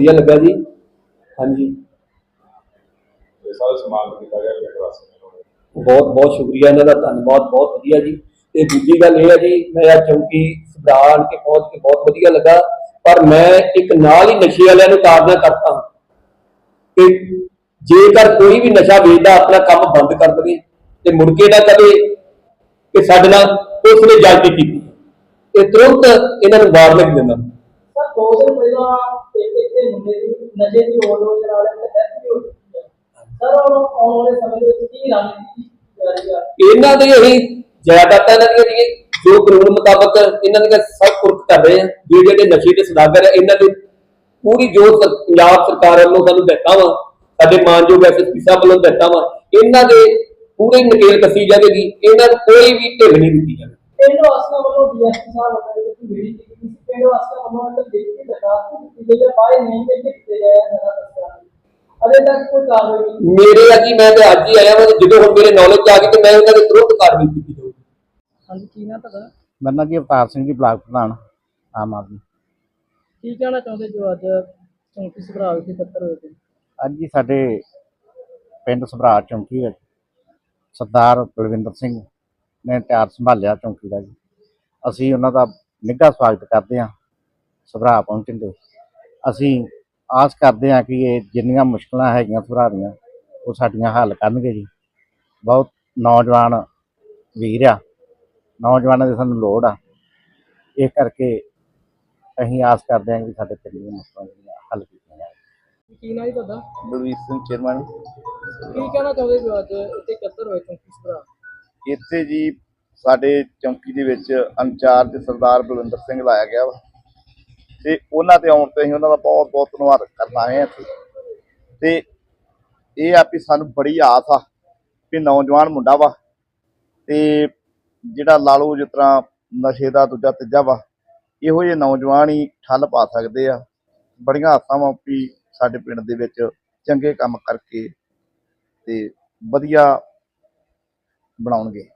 ਵਧੀਆ ਲੱਗਾ ਜੀ। ਹਾਂਜੀ। ਇਹ ਸਾਰਾ ਸਮਾਨ ਕੀਤਾ ਗਿਆ ਪਿੰਡ ਵਾਸੀਆਂ ਨੂੰ। ਬਹੁਤ ਬਹੁਤ ਸ਼ੁਕਰੀਆ ਇਹਨਾਂ ਦਾ ਧੰਨਵਾਦ ਬਹੁਤ ਵਧੀਆ ਜੀ। ਤੇ ਦੂਜੀ ਗੱਲ ਇਹ ਹੈ ਜੀ ਮੈਂ ਆ ਚੌਂਕੀ ਸੁਧਾਰ ਕੇ ਪਹੁੰਚ ਕੇ ਬਹੁਤ ਵਧੀਆ ਲੱਗਾ ਪਰ ਮੈਂ ਇੱਕ ਨਾਲ ਹੀ ਨਸ਼ੇ ਵਾਲਿਆਂ ਨੂੰ ਤਾੜਨਾ ਕਰਤਾ ਕਿ ਜੇਕਰ ਕੋਈ ਵੀ ਨਸ਼ਾ ਵੇਚਦਾ ਆਪਣਾ ਕੰਮ ਬੰਦ ਕਰ ਦੇਵੇ ਤੇ ਮੁੜ ਕੇ ਨਾ ਕਵੇ ਕਿ ਸਾਡੇ ਨਾਲ ਉਸ ਨੇ ਜਾਇਜ਼ੀ ਕੀਤੀ। ਤੇ ਤੁਰੰਤ ਇਹਨਾਂ ਨੂੰ ਵਾਰਨਿੰਗ ਦਿੰਦਾ। ਦੋ ਦਿਨ ਪਹਿਲਾਂ ਇੱਕ ਇੱਕ ਦੇ ਮੁੰਡੇ ਦੀ ਨਸ਼ੇ ਦੀ ਓਵਰਡੋਜ਼ ਨਾਲ ਡੈਥ ਵੀ ਹੋ ਚੁੱਕੀ ਹੈ ਸਰ ਆਉਣ ਵਾਲੇ ਸਮੇਂ ਦੇ ਵਿੱਚ ਕੀ ਰਣਨੀਤੀ ਜਾਰੀ ਆ? ਇਹਨਾਂ ਦੇ ਅਸੀਂ ਜਾਇਦਾਦਾਂ ਇਹਨਾਂ ਦੀਆਂ ਜਿਹੜੀਆਂ ਜੋ ਕਾਨੂੰਨ ਮੁਤਾਬਕ ਇਹਨਾਂ ਦੀਆਂ ਸਭ ਕੁਰਕ ਕਰ ਰਹੇ ਆ ਜਿਹੜੇ ਜਿਹੜੇ ਨਸ਼ੇ ਦੇ ਸਦਾਗਰ ਆ ਇਹਨਾਂ ਦੇ ਪੂਰੀ ਜੋ ਪੰਜਾਬ ਸਰਕਾਰ ਵੱਲੋਂ ਸਾਨੂੰ ਦਿੱਤਾ ਵਾ ਸਾਡੇ ਮਾਨਯੋਗ ਐਸਐਸਪੀ ਸਾਹਿਬ ਵੱਲੋਂ ਦਿੱਤਾ ਵਾ ਇਹਨਾਂ ਦੇ ਪੂਰੇ ਨਕੇਲ ਕੱਸੀ ਜਾਵੇਗੀ ਇਹਨਾਂ ਨੂੰ ਕੋਈ ਵੀ ਢਿੱਲ ਨਹੀਂ ਦਿੱਤੀ ਜਾਵੇਗੀ। ਪਿੰਡ ਵਾਸੀਆਂ ਵੱਲੋਂ ਡੀਐਸਪੀ ਸਾਹਿਬ ਵੱਲੋਂ ਇੱਕ ਮੀਟਿੰਗ ਕੀਤੀ ਪਿੰਡ ਵਾਸੀਆਂ ਵੱਲੋਂ ਇੱਕ ਲਿਖਤੀ ਦਰਖਾਸਤ ਦਿੱਤੀ ਗਈ ਹੈ ਬਾਈ ਨਹੀਂ ਵਿੱਚ ਦਿੱਤੇ ਗਏ ਆ ਨਸ਼ਾ ਤਸਕਰਾਂ ਨੂੰ ਅਜੇ ਤੱਕ ਕੋਈ ਕਾਰਵਾਈ ਨਹੀਂ ਮੇਰੇ ਆ ਜੀ ਮੈਂ ਤੇ ਅੱਜ ਹੀ ਆਇਆ ਵਾਂ ਤੇ ਜਦੋਂ ਹੁਣ ਮੇਰੇ ਨੌਲੇਜ ਚ ਆ ਗਈ ਤੇ ਮੈਂ ਉਹਨਾਂ ਦੇ ਤੁਰੰਤ ਕਾਰਵਾਈ ਕੀਤੀ ਜਾਊਗੀ। ਹਾਂਜੀ ਕੀ ਨਾ ਤੁਹਾਡਾ? ਮੇਰਾ ਨਾਂ ਜੀ ਅਵਤਾਰ ਸਿੰਘ ਜੀ ਬਲਾਕ ਪ੍ਰਧਾਨ ਆਮ ਆਦਮੀ। ਕੀ ਕਹਿਣਾ ਚਾਹੁੰਦੇ ਜੋ ਅੱਜ ਚੌਂਕੀ ਸੁਭਰਾ ਵਿਖੇ ਇਕੱਤਰ ਹੋਏ ਸੀ? ਅੱਜ ਜੀ ਸਾਡੇ ਪਿੰਡ ਸਭਰਾ ਚੌਂਕੀ ਵਿੱਚ ਸਰਦਾਰ ਬਲਵਿੰਦਰ ਸਿੰਘ ਨੇ ਤਿਆਰ ਸੰਭਾਲਿਆ ਚੌਂਕੀ ਦਾ ਜੀ। ਅਸੀਂ ਉਹਨਾਂ ਦਾ ਨਿੱਘਾ ਸਵਾਗਤ ਕਰਦੇ ਹਾਂ ਸਭਰਾ ਪਹੁੰਚਣ ਦੇ ਅਸੀਂ ਆਸ ਕਰਦੇ ਹਾਂ ਕਿ ਇਹ ਜਿੰਨੀਆਂ ਮੁਸ਼ਕਲਾਂ ਹੈਗੀਆਂ ਸਭਰਾ ਦੀਆਂ ਉਹ ਸਾਡੀਆਂ ਹੱਲ ਕਰਨਗੇ ਜੀ। ਬਹੁਤ ਨੌਜਵਾਨ ਵੀਰ ਆ ਨੌਜਵਾਨਾਂ ਦੀ ਸਾਨੂੰ ਲੋੜ ਆ। ਇਸ ਕਰਕੇ ਅਸੀਂ ਆਸ ਕਰਦੇ ਹਾਂ ਕਿ ਸਾਡੇ ਪਿੰਡ ਦੀਆਂ ਮੁਸ਼ਕਲਾਂ ਜਿਹੜੀਆਂ ਹੱਲ ਕੀਤੀਆਂ ਜਾਣ। ਕੀ ਨਾ ਜੀ ਤੁਹਾਡਾ? ਬਲਵੀਰ ਸਿੰਘ ਚੇਅਰਮੈਨ। ਕੀ ਕਹਿਣਾ ਚਾਹੁੰਦੇ ਜੋ ਅੱਜ ਇੱਥੇ ਇਕੱਤਰ ਹੋਏ ਚੌਂਕੀ ਸੁਭਰਾ? ਇੱਥੇ ਜੀ ਸਾਡੇ ਚੌਂਕੀ ਦੇ ਵਿੱਚ ਇੰਚਾਰਜ ਸਰਦਾਰ ਬਲਵਿੰਦਰ ਸਿੰਘ ਲਾਇਆ ਗਿਆ ਵਾ। ਤੇ ਉਹਨਾਂ ਤੇ ਆਉਣ ਤੇ ਅਸੀਂ ਉਹਨਾਂ ਦਾ ਬਹੁਤ ਬਹੁਤ ਧੰਨਵਾਦ ਕਰਨਾ ਹੈ ਇੱਥੇ। ਤੇ ਇਹ ਆ ਵੀ ਸਾਨੂੰ ਬੜੀ ਆਸ ਆ ਵੀ ਨੌਜਵਾਨ ਮੁੰਡਾ ਵਾ ਤੇ ਜਿਹੜਾ ਲਾ ਲਓ ਜਿਸ ਤਰ੍ਹਾਂ ਨਸ਼ੇ ਦਾ ਦੂਜਾ ਤੀਜਾ ਵਾ, ਇਹੋ ਜਿਹੇ ਨੌਜਵਾਨ ਹੀ ਠੱਲ ਪਾ ਸਕਦੇ ਆ। ਬੜੀਆਂ ਆਸਾਂ ਵਾ ਵੀ ਸਾਡੇ ਪਿੰਡ ਦੇ ਵਿੱਚ ਚੰਗੇ ਕੰਮ ਕਰਕੇ ਤੇ ਵਧੀਆ ਬਣਾਉਣਗੇ।